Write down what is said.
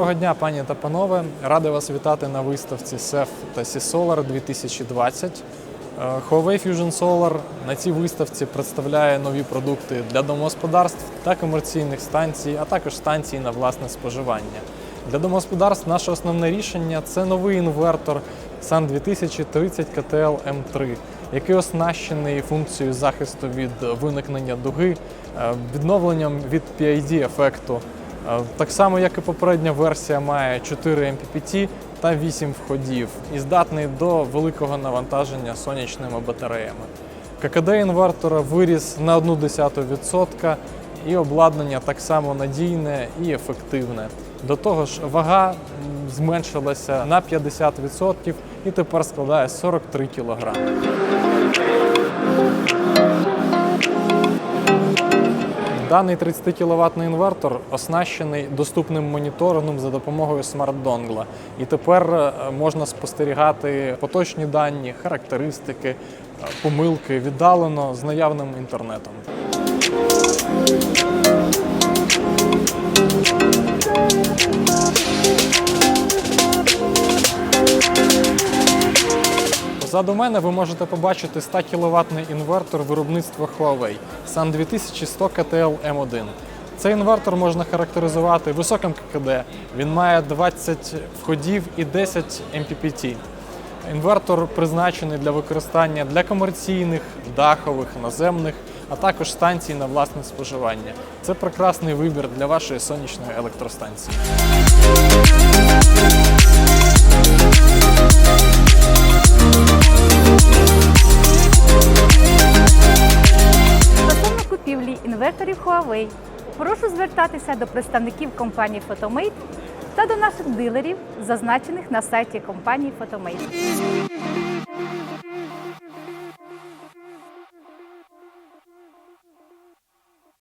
Доброго дня, пані та панове. Радий вас вітати на виставці SEF та Solar 2020. Е, Huawei Fusion Solar на цій виставці представляє нові продукти для домогосподарств та комерційних станцій, а також станцій на власне споживання. Для домогосподарств наше основне рішення це новий інвертор SUN 2030 KTL M3, який оснащений функцією захисту від виникнення дуги, е, відновленням від PID-ефекту. Е, Так само, як і попередня версія, має 4 MPPT та 8 входів і здатний до великого навантаження сонячними батареями. ККД інвертора виріс на 0,1% і обладнання так само надійне і ефективне. До того ж, вага зменшилася на 50% і тепер складає 43 кг. Даний 30 кВт інвертор оснащений доступним моніторингом за допомогою смарт-донгла. І тепер е, можна спостерігати поточні дані, характеристики, е, помилки віддалено з наявним інтернетом. Позаду мене ви можете побачити 100 кВт інвертор виробництва Huawei SUN 2100 KTL M1. Цей інвертор можна характеризувати високим ККД. Він має 20 входів і 10 MPPT. Інвертор призначений для використання для комерційних, дахових, наземних, а також станцій на власне споживання. Це прекрасний вибір для вашої сонячної електростанції. Інверторів Huawei, прошу звертатися до представників компанії Photomate та до наших дилерів, зазначених на сайті компанії Photomate.